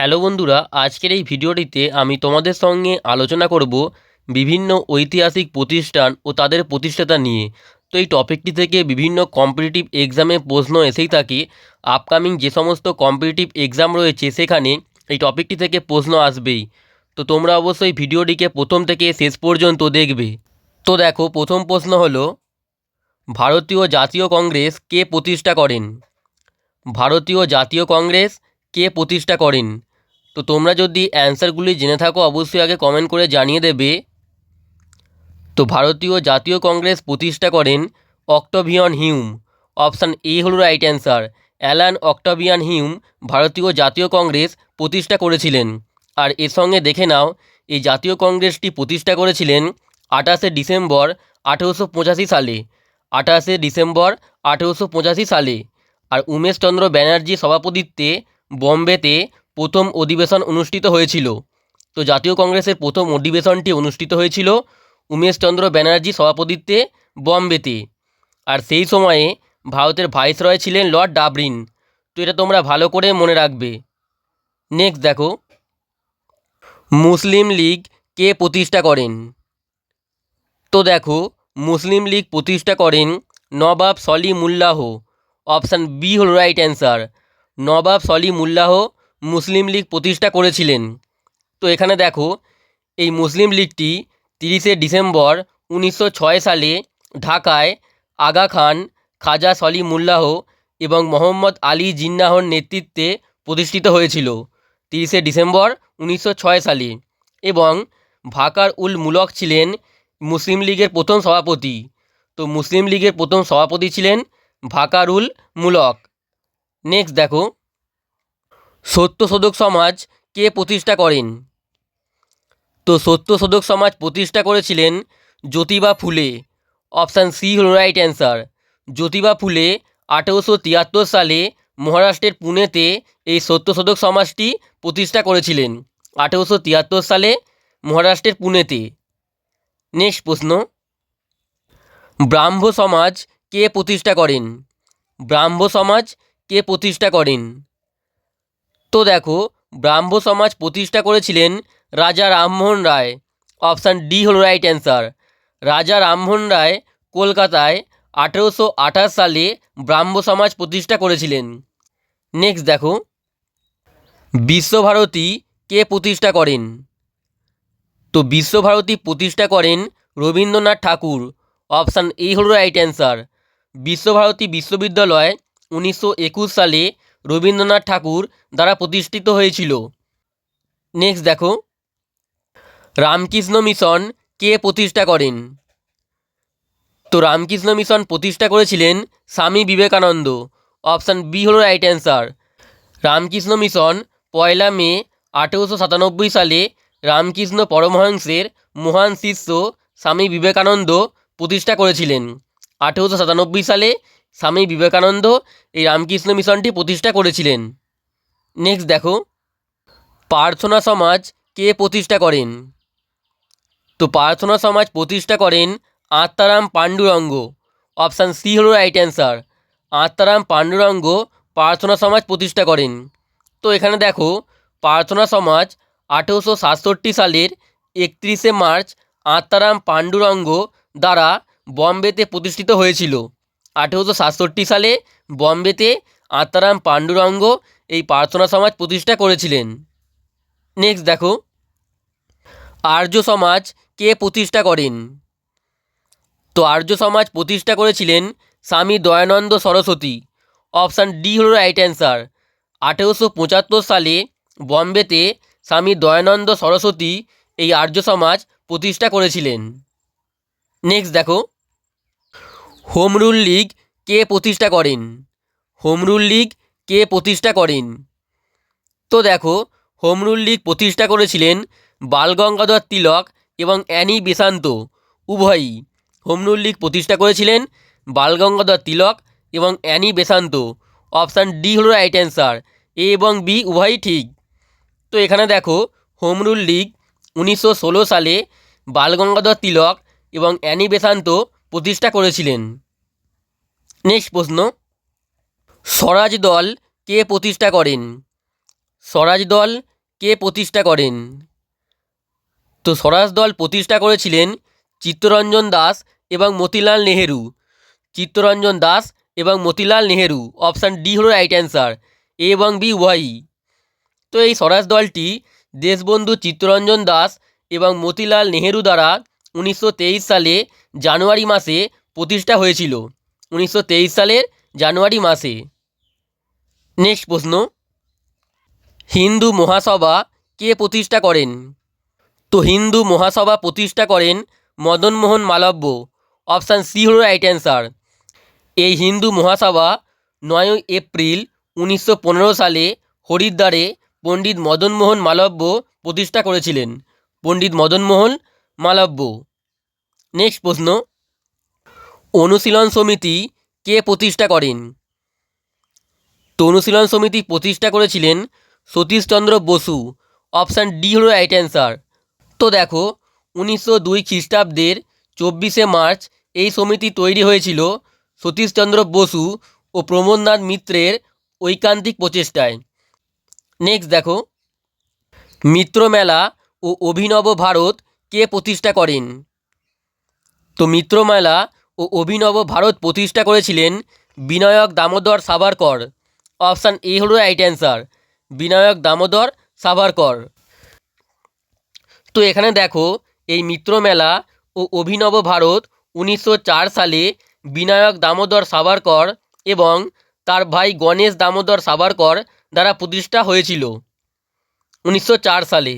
Hello বন্ধুরা, আজকের এই ভিডিওটিতে আমি তোমাদের সঙ্গে আলোচনা করব বিভিন্ন ঐতিহাসিক প্রতিষ্ঠান ও তাদের প্রতিষ্ঠাতা নিয়ে। তো এই টপিকটি থেকে বিভিন্ন কম্পিটিটিভ এক্সামে প্রশ্ন এসেই থাকে, আপকামিং যে সমস্ত কম্পিটিটিভ এক্সাম রয়েছে সেখানে এই টপিকটি থেকে প্রশ্ন আসবেই। তো তোমরা অবশ্যই ভিডিওটিকে প্রথম থেকে শেষ পর্যন্ত দেখবে। তো দেখো, প্রথম প্রশ্ন হলো, ভারতীয় জাতীয় কংগ্রেস কে প্রতিষ্ঠা করেন? ভারতীয় জাতীয় কংগ্রেস কে প্রতিষ্ঠা করেন? তো তোমরা যদি অ্যান্সারগুলি জেনে থাকো, অবশ্যই আগে কমেন্ট করে জানিয়ে দেবে। তো ভারতীয় জাতীয় কংগ্রেস প্রতিষ্ঠা করেন অক্টোভিয়ন হিউম। অপশান এ হল right answer Allan Octavian Hume ভারতীয় জাতীয় কংগ্রেস প্রতিষ্ঠা করেছিলেন। আর এর সঙ্গে দেখে নাও, এই জাতীয় কংগ্রেসটি প্রতিষ্ঠা করেছিলেন আঠাশে ডিসেম্বর আঠেরোশো পঁচাশি সালে। আঠাশে ডিসেম্বর আঠেরোশো পঁচাশি সালে। আর উমেশচন্দ্র ব্যানার্জি সভাপতিত্বে বম্বেতে প্রথম অধিবেশন অনুষ্ঠিত হয়েছিল। তো জাতীয় কংগ্রেসের প্রথম অধিবেশনটি অনুষ্ঠিত হয়েছিল উমেশচন্দ্র ব্যানার্জি সভাপতিত্বে বম্বেতে। আর সেই সময়ে ভারতের ভাইসরয় ছিলেন লর্ড ডাবরিন। তো এটা তোমরা ভালো করে মনে রাখবে। নেক্সট দেখো। মুসলিম লীগ কে প্রতিষ্ঠা করেন? তো দেখো, মুসলিম লীগ প্রতিষ্ঠা করেন নবাব সলিমুল্লাহ। অপশান বি হল right answer Nawab Salimullah Muslim League প্রতিষ্ঠা করেছিলেন। তো এখানে দেখো, এই মুসলিম লীগটি তিরিশে ডিসেম্বর উনিশশো ছয় সালে ঢাকায় আগা খান, খাজা সলিমুল্লাহ এবং মোহাম্মদ আলী জিন্নাহর নেতৃত্বে প্রতিষ্ঠিত হয়েছিল, তিরিশে ডিসেম্বর উনিশশো ছয় সালে। এবং ভাকার উল মুলক ছিলেন মুসলিম লীগের প্রথম সভাপতি। তো মুসলিম লীগের প্রথম সভাপতি ছিলেন ভাকারুল মুলক। নেক্সট দেখো সত্যশোধক সমাজ কে প্রতিষ্ঠা করেন? তো সত্যশোধক সমাজ প্রতিষ্ঠা করেছিলেন জ্যোতিবা ফুলে। অপশান সি হল রাইট অ্যান্সার। জ্যোতিবা ফুলে আঠেরোশো তিয়াত্তর সালে মহারাষ্ট্রের পুনেতে এই সত্যশোধক সমাজটি প্রতিষ্ঠা করেছিলেন, আঠেরোশো তিয়াত্তর সালে মহারাষ্ট্রের পুনেতে। নেক্সট প্রশ্ন। ব্রাহ্ম সমাজ কে প্রতিষ্ঠা করেন? ব্রাহ্ম সমাজ কে প্রতিষ্ঠা করেন? তো দেখো, ব্রাহ্ম সমাজ প্রতিষ্ঠা করেছিলেন রাজা রামমোহন রায়। অপশান ডি হল রাইট অ্যান্সার। রাজা রামমোহন রায় কলকাতায় আঠেরোশো আঠাশ সালে ব্রাহ্ম সমাজ প্রতিষ্ঠা করেছিলেন। নেক্সট দেখো, বিশ্বভারতী কে প্রতিষ্ঠা করেন? তো বিশ্বভারতী প্রতিষ্ঠা করেন রবীন্দ্রনাথ ঠাকুর। অপশান এ হল রাইট অ্যান্সার। বিশ্বভারতী বিশ্ববিদ্যালয় উনিশশো একুশ সালে রবীন্দ্রনাথ ঠাকুর দ্বারা প্রতিষ্ঠিত হয়েছিল। নেক্সট দেখো। রামকৃষ্ণ মিশন কে প্রতিষ্ঠা করেন? তো রামকৃষ্ণ মিশন প্রতিষ্ঠা করেছিলেন স্বামী বিবেকানন্দ। অপশান বি হল রাইট অ্যান্সার রামকৃষ্ণ মিশন পয়লা মে আঠেরোশো সাতানব্বই সালে রামকৃষ্ণ পরমহংসের মহান শিষ্য স্বামী বিবেকানন্দ প্রতিষ্ঠা করেছিলেন। আঠেরোশো সাতানব্বই সালে স্বামী বিবেকানন্দ এই রামকৃষ্ণ মিশনটি প্রতিষ্ঠা করেছিলেন। নেক্সট দেখো। প্রার্থনা সমাজ কে প্রতিষ্ঠা করেন? তো প্রার্থনা সমাজ প্রতিষ্ঠা করেন আত্মারাম পাণ্ডুরঙ্গ। অপশান সি হল রাইট অ্যান্সার আত্মারাম পাণ্ডুরঙ্গ প্রার্থনা সমাজ প্রতিষ্ঠা করেন। তো এখানে দেখো, প্রার্থনা সমাজ আঠেরোশো সাতষট্টি সালের একত্রিশে মার্চ আত্মারাম পাণ্ডুরঙ্গ দ্বারা বম্বেতে প্রতিষ্ঠিত হয়েছিল। আঠেরোশো সাতষট্টি সালে বম্বেতে আত্মারাম পাণ্ডুরঙ্গ এই প্রার্থনা সমাজ প্রতিষ্ঠা করেছিলেন। নেক্সট দেখো। আর্য সমাজ কে প্রতিষ্ঠা করেন? তো আর্য সমাজ প্রতিষ্ঠা করেছিলেন স্বামী দয়ানন্দ সরস্বতী। অপশান ডি হল রাইট অ্যান্সার আঠেরোশো পঁচাত্তর সালে বম্বেতে স্বামী দয়ানন্দ সরস্বতী এই আর্য সমাজ প্রতিষ্ঠা করেছিলেন। নেক্সট দেখো। হোম রুল লীগ কে প্রতিষ্ঠা করেন? হোম রুল লীগ কে প্রতিষ্ঠা করেন? তো দেখো হোম রুল লীগ প্রতিষ্ঠা করেছিলেন বালগঙ্গাধর তিলক এবং অ্যানি বেসান্ত, উভয়ই। হোম রুল লীগ প্রতিষ্ঠা করেছিলেন বালগঙ্গাধর তিলক এবং অ্যানি বেসান্ত। অপশান ডি হল রাইট অ্যান্সার এ এবং বি উভয়ই ঠিক। তো এখানে দেখো হোম রুল লীগ উনিশশো সালে বালগঙ্গাধর তিলক এবং অ্যানি বেসান্ত প্রতিষ্ঠা করেছিলেন। নেক্সট প্রশ্ন। স্বরাজ দল কে প্রতিষ্ঠা করেন? স্বরাজ দল কে প্রতিষ্ঠা করেন? তো স্বরাজ দল প্রতিষ্ঠা করেছিলেন চিত্তরঞ্জন দাস এবং মতিলাল নেহেরু। চিত্তরঞ্জন দাস এবং মতিলাল নেহেরু। অপশান ডি হলো রাইট অ্যান্সার এ এবং বি ওয়াই তো এই স্বরাজ দলটি দেশবন্ধু চিত্তরঞ্জন দাস এবং মতিলাল নেহেরু দ্বারা উনিশশো তেইশ সালে জানুয়ারি মাসে প্রতিষ্ঠা হয়েছিল। উনিশশো তেইশ সালের জানুয়ারি মাসে। নেক্সট প্রশ্ন। হিন্দু মহাসভা কে প্রতিষ্ঠা করেন? তো হিন্দু মহাসভা প্রতিষ্ঠা করেন মদনমোহন মালব্য। অপশান সি হল রাইট অ্যান্সার। এই হিন্দু মহাসভা নয় এপ্রিল উনিশশো পনেরো সালে হরিদ্বারে পণ্ডিত মদনমোহন মালব্য প্রতিষ্ঠা করেছিলেন। পণ্ডিত মদনমোহন মালব্য। নেক্সট প্রশ্ন। অনুশীলন সমিতি কে প্রতিষ্ঠা করেন? তো অনুশীলন সমিতি প্রতিষ্ঠা করেছিলেন সতীশচন্দ্র বসু। অপশান ডি হল রাইট অ্যান্সার তো দেখো, উনিশশো দুই খ্রিস্টাব্দের চব্বিশে মার্চ এই সমিতি তৈরি হয়েছিল সতীশচন্দ্র বসু ও প্রমোদনাথ মিত্রের ঐকান্তিক প্রচেষ্টায়। নেক্সট দেখো মিত্র মেলা ও অভিনব ভারত কে প্রতিষ্ঠা করেন? তো মিত্র মেলা ও অভিনব ভারত প্রতিষ্ঠা করেছিলেন বিনায়ক দামোদর সাভারকর। অপশান এ হলো রাইট অ্যান্সার বিনায়ক দামোদর সাভারকর। তো এখানে দেখো, এই মিত্র মেলা ও অভিনব ভারত উনিশশো চার সালে বিনায়ক দামোদর সাভারকর এবং তার ভাই গণেশ দামোদর সাভারকর দ্বারা প্রতিষ্ঠা হয়েছিল উনিশশো চার সালে।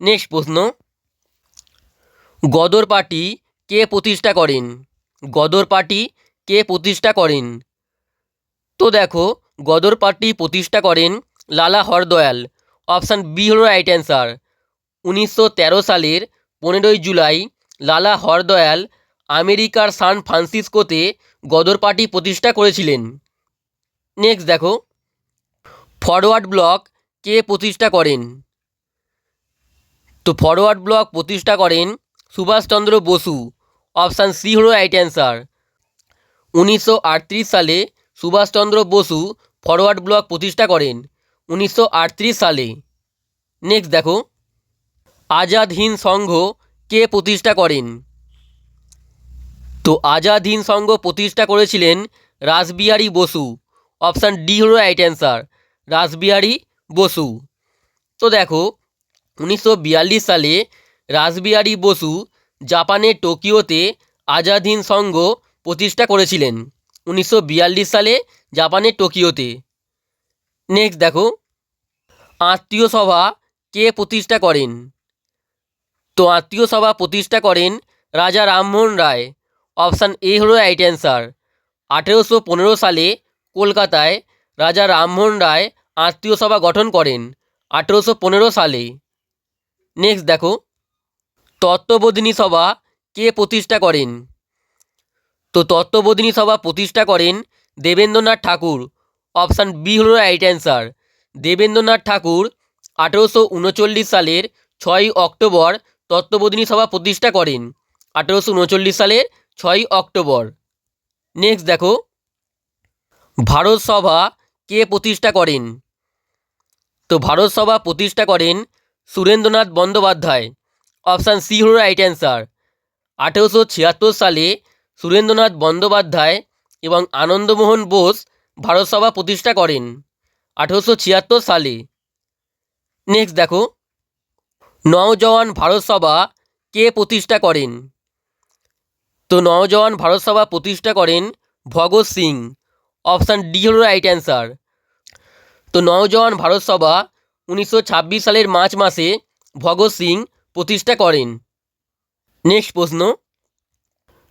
নেক্সট প্রশ্ন। গদর পার্টি কে প্রতিষ্ঠা করেন? গদর পার্টি কে প্রতিষ্ঠা করেন? তো দেখো, গদর পার্টি প্রতিষ্ঠা করেন লালা হরদয়াল। অপশান বি হল রাইট অ্যান্সার উনিশশো তেরো সালের পনেরোই জুলাই লালা হরদয়াল আমেরিকার সান ফ্রান্সিসকোতে গদর পার্টি প্রতিষ্ঠা করেছিলেন। নেক্সট দেখো ফরওয়ার্ড ব্লক কে প্রতিষ্ঠা করেন? তো ফরওয়ার্ড ব্লক প্রতিষ্ঠা করেন সুভাষচন্দ্র বসু, অপশান সি হল রাইট অ্যান্সার উনিশশো আটত্রিশ সালে সুভাষচন্দ্র বসু ফরওয়ার্ড ব্লক প্রতিষ্ঠা করেন, উনিশশো আটত্রিশ সালে। নেক্সট দেখো, আজাদ হিন্দ সংঘ কে প্রতিষ্ঠা করেন? তো আজাদ হিন্দ সংঘ প্রতিষ্ঠা করেছিলেন রাসবিহারী বসু, অপশান ডি হল রাইট অ্যান্সার রাসবিহারী বসু। তো দেখো, উনিশশো বিয়াল্লিশ সালে রাসবিহারী বসু জাপানের টোকিওতে আজাদ হিন্দ সংঘ প্রতিষ্ঠা করেছিলেন, উনিশশো বিয়াল্লিশ সালে জাপানের টোকিওতে। নেক্সট দেখো, আত্মীয় সভা কে প্রতিষ্ঠা করেন? তো আত্মীয় সভা প্রতিষ্ঠা করেন রাজা রামমোহন রায়। অপশান এ হলো রাইট অ্যান্সার আঠেরোশো পনেরো সালে কলকাতায় রাজা রামমোহন রায় আত্মীয় সভা গঠন করেন, আঠেরোশো পনেরো সালে। নেক্সট দেখো তত্ত্ববোধিনী সভা কে প্রতিষ্ঠা করেন? তো তত্ত্ববোধিনী সভা প্রতিষ্ঠা করেন দেবেন্দ্রনাথ ঠাকুর। অপশান বি হল রাইট অ্যান্সার। দেবেন্দ্রনাথ ঠাকুর আঠেরোশো উনচল্লিশ সালের ছয়ই অক্টোবর তত্ত্ববোধিনী সভা প্রতিষ্ঠা করেন। আঠেরোশো উনচল্লিশ সালের ছয়ই অক্টোবর। নেক্সট দেখো। ভারত সভা কে প্রতিষ্ঠা করেন? তো ভারত সভা প্রতিষ্ঠা করেন সুরেন্দ্রনাথ বন্দ্যোপাধ্যায়। অপশান সি হল রাইট অ্যান্সার আঠেরোশো ছিয়াত্তর সালে সুরেন্দ্রনাথ বন্দ্যোপাধ্যায় এবং আনন্দমোহন বোস ভারতসভা প্রতিষ্ঠা করেন, আঠেরোশো ছিয়াত্তর সালে। নেক্সট দেখো। নওজওয়ান ভারতসভা কে প্রতিষ্ঠা করেন? তো নওজওয়ান ভারত সভা প্রতিষ্ঠা করেন ভগৎ সিং। অপশান ডি হল রাইট অ্যান্সার তো নওজওয়ান ভারতসভা উনিশশো ছাব্বিশ সালের মার্চ মাসে ভগৎ সিং প্রতিষ্ঠা করেন। নেক্সট প্রশ্ন।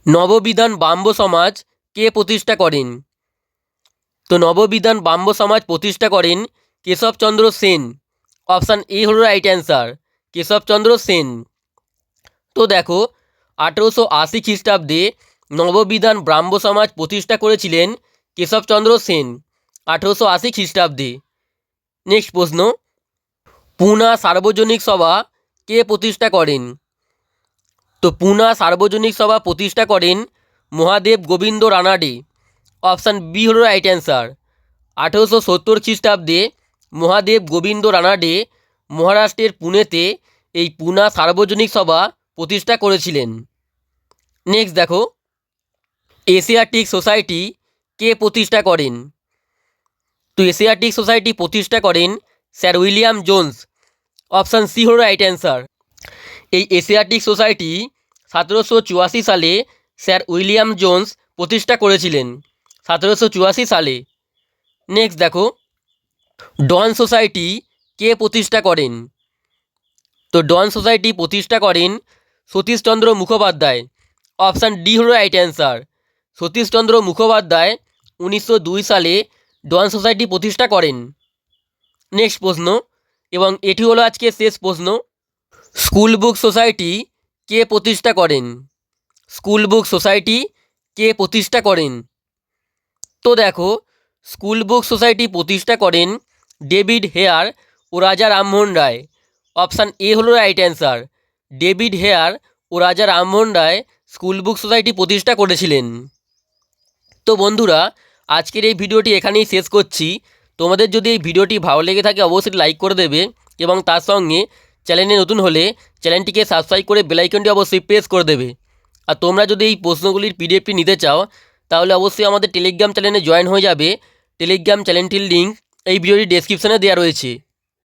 নববিধান বাম্ব সমাজ কে প্রতিষ্ঠা করেন? তো নববিধান বাম্ব সমাজ প্রতিষ্ঠা করেন কেশবচন্দ্র সেন। অপশান এ হল রাইট অ্যান্সার কেশবচন্দ্র সেন। তো দেখো, আঠেরোশো আশি খ্রিস্টাব্দে নববিধান ব্রাহ্ম সমাজ প্রতিষ্ঠা করেছিলেন কেশবচন্দ্র সেন, আঠেরোশো আশি খ্রিস্টাব্দে। নেক্সট প্রশ্ন। পুনা সার্বজনিক সভা কে প্রতিষ্ঠা করেন? তো পুনা সার্বজনিক সভা প্রতিষ্ঠা করেন মহাদেব গোবিন্দ রানাডে। অপশান বি হল রাইট অ্যান্সার আঠেরোশো সত্তর খ্রিস্টাব্দে মহাদেব গোবিন্দ রানাডে মহারাষ্ট্রের পুনেতে এই পুনা সার্বজনিক সভা প্রতিষ্ঠা করেছিলেন। নেক্সট দেখো। এশিয়াটিক সোসাইটি কে প্রতিষ্ঠা করেন? তো এশিয়াটিক সোসাইটি প্রতিষ্ঠা করেন sir William Jones option C হল রাইট অ্যান্সার এই এশিয়াটিক সোসাইটি সতেরোশো চুয়াশি সালে স্যার উইলিয়াম জোন্স প্রতিষ্ঠা করেছিলেন, সতেরোশো চুয়াশি সালে। নেক্সট দেখো ডন সোসাইটি কে প্রতিষ্ঠা করেন? তো ডন সোসাইটি প্রতিষ্ঠা করেন সতীশচন্দ্র মুখোপাধ্যায়। অপশান ডি হল রাইট অ্যান্সার সতীশচন্দ্র মুখোপাধ্যায় উনিশশো দুই সালে ডন সোসাইটি প্রতিষ্ঠা করেন। নেক্সট প্রশ্ন এবং এটি হলো আজকে শেষ প্রশ্ন। স্কুল বুক সোসাইটি কে প্রতিষ্ঠা করেন? স্কুল বুক সোসাইটি কে প্রতিষ্ঠা করেন? তো দেখো, স্কুল বুক সোসাইটি প্রতিষ্ঠা করেন ডেভিড হেয়ার ও রাজা রামমোহন রায়। অপশান এ হলো রাইট অ্যান্সার। ডেভিড হেয়ার ও Raja Rammohan Roy school book society প্রতিষ্ঠা করেছিলেন। তো বন্ধুরা, আজকের এই ভিডিওটি এখানেই শেষ করছি। তোমাদের যদি এই ভিডিওটি ভালো লেগে থাকে, অবশ্যই লাইক করে দেবে এবং তার সঙ্গে চ্যানেলে নতুন হলে চ্যানেলটিকে সাবস্ক্রাইব করে বেলাইকনটি অবশ্যই প্রেস করে দেবে। আর তোমরা যদি এই প্রশ্নগুলির পিডিএফটি নিতে চাও, তাহলে অবশ্যই আমাদের টেলিগ্রাম চ্যানেলে জয়েন হয়ে যাবে। টেলিগ্রাম চ্যানেলটির লিঙ্ক এই ভিডিওটি ডেসক্রিপশানে দেওয়া রয়েছে।